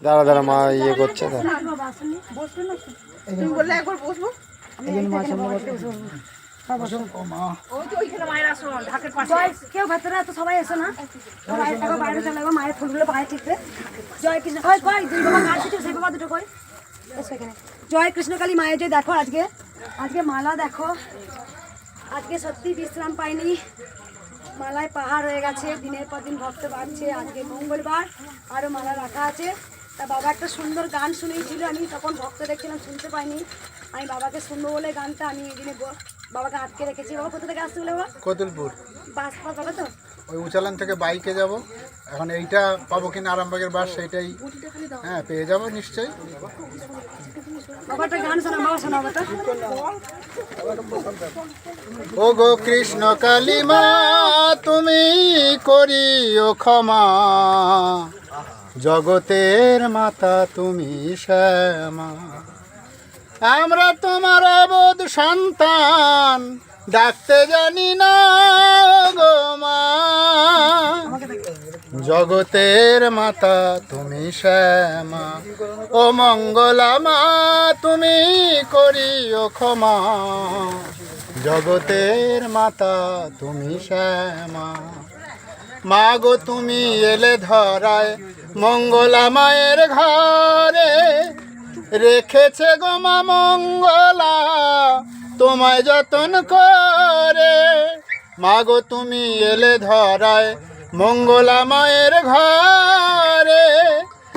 দাঁড়া দাঁড়া মা ইয়ে করছে তো তুমি বললে একবার বসবো? জয় কেউ ভেতরে তো সবাই এসো না। একবার বাইরে চলে যাব মায়ের ফুলগুলো পায়ে টিপতে জয় কৃষ্ণ কই কই দুই বাবা কিছু সেই বাবা দুটো কই। এসো এখানে। জয় কৃষ্ণকালী মায়ের জয় দেখো আজকে। আজকে মালা দেখো। আজকে সত্যি বিশ্রাম পাইনি। মালায় পাহাড় হয়ে গেছে দিনের পর দিন ভক্ত বাড়ছে। আজকে মঙ্গলবার আরও মালা রাখা আছে। তা বাবা একটা সুন্দর গান শুনিয়েছিল আমি তখন ভক্ত দেখছিলাম শুনতে পাইনি। আমি বাবাকে শুনব বলে গানটা আমি এই দিনে বাবাকে আটকে রেখেছি। বাবা কোথা থেকে আসতে বলে বাবা? কতুলপুর। বাস পাস তো? ওই উচালান থেকে বাইকে যাব। এখন এইটা পাবো কিনা আরামবাগের বাস সেইটাই। হ্যাঁ পেয়ে যাব নিশ্চয়ই। ও গো কৃষ্ণ কালিমা তুমি করিও ক্ষমা। জগতের মাতা তুমি শ্যামা। আমরা তোমার অবোধ সন্তান, ডাকতে জানি না মা। জগতের মাতা তুমি শ্যামা। ও মঙ্গলা মা, তুমি করিও ক্ষমা। জগতের মাতা তুমি শ্যামা। মা গো তুমি এলে ধরায়, মঙ্গলা মায়ের ঘরে রেখেছে গো মা মঙ্গলা, তোমায় যতন করে। মা গো তুমি এলে ধরায়, মঙ্গলা মায়ের ঘরে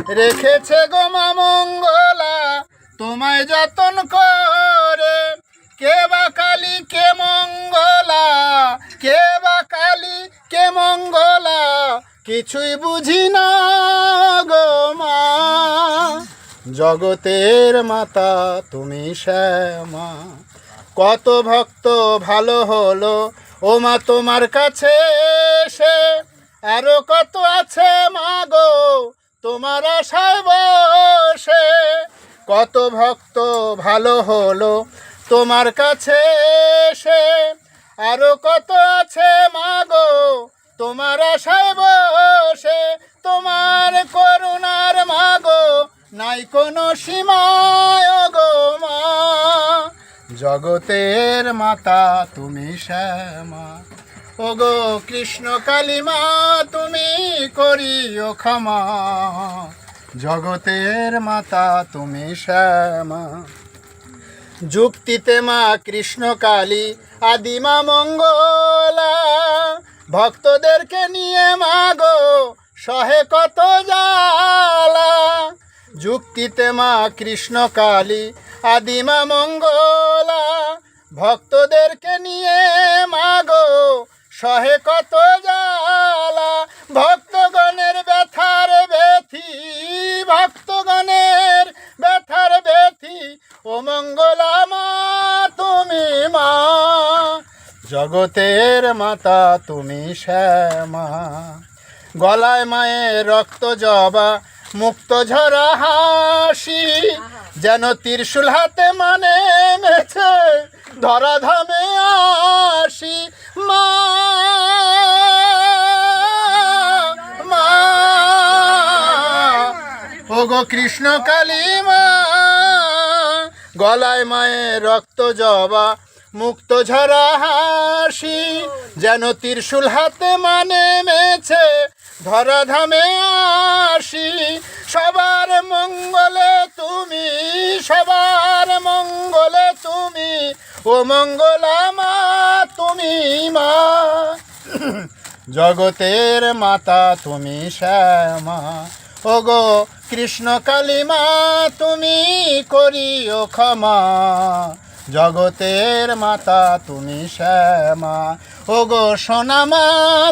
রেখেছে গো মা মঙ্গলা, তোমায় যতন করে। কে বা কালী, কে মঙ্গলা, কে মঙ্গলা, কিছুই বুঝি না গো মা। জগতের মাতা, তুমি শ্যামা। কত ভক্ত ভালো হলো, ও মা তোমার কাছে এসে। আরও কত আছে মা গো, তোমার আশায় বসে। কত ভক্ত ভালো হলো, তোমার কাছে এসে। আরও কত আছে মা গো তোমার আশায় বসে তোমার করুণার মাগো। নাই কোনো সীমায় গো মা। জগতের মাতা, তুমি শ্যামা। ও গো কৃষ্ণ কালিমা, তুমি করিও ক্ষমা। জগতের মাতা, তুমি শ্যামা। যুক্তিতে মা কৃষ্ণ কালী আদিমা মঙ্গলা। ভক্তদেরকে নিয়ে মাগো সহে কত জালা যুক্তিতে মা কৃষ্ণ কালী আদিমা মঙ্গলা। ভক্তদেরকে নিয়ে মাগো সহে কত জালা ভক্তগণের জগতের মাতা, তুমি শ্যামা। গলায় মায়ের রক্ত জবা, মুক্ত ঝরা হাসি, যেন ত্রিশুল হাতে মানে মেছে ধরা ধামে আসি। মা মা গো কৃষ্ণ কালী মা, গলায় মায়ের রক্ত জবা মুক্ত ঝরা হাসি, যেন ত্রিশুল হাতে মানে মেছে ধরা ধামে আসি। সবার মঙ্গলে তুমি, সবার মঙ্গলে তুমি, ও মঙ্গলা মা, তুমি মা। জগতের মাতা, তুমি শ্যামা। ও গো কৃষ্ণ কালিমা তুমি করিও ক্ষমা। জগতের মাতা, তুমি শ্যামা। ও গো সোনামা,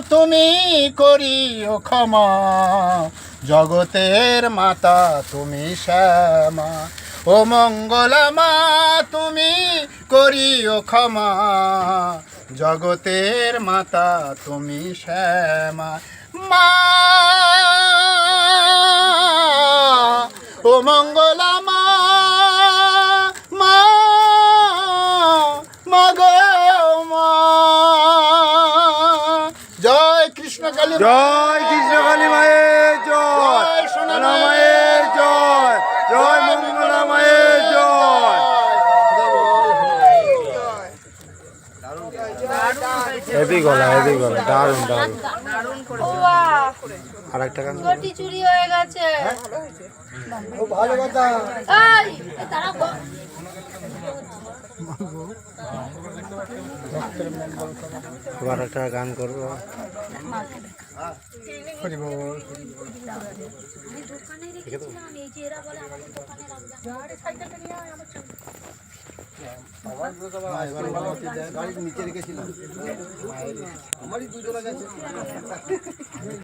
তুমি করিও ক্ষমা। জগতের মাতা, তুমি শ্যামা। ও মঙ্গলা মা তুমি করিও ক্ষমা। জগতের মাতা, তুমি শ্যামা। মা! ও মঙ্গলা জয় কৃষ্ণকালী মায়ের জয়। সোনা মায়ের জয়। জয় মঙ্গলা মায়ের জয়। হেভি গলা হেভি গলা দারুণ দারুণ। আর একটা গান করব। গাড়ির নিচে রেখেছিলাম আমারই দুজনে গেছে।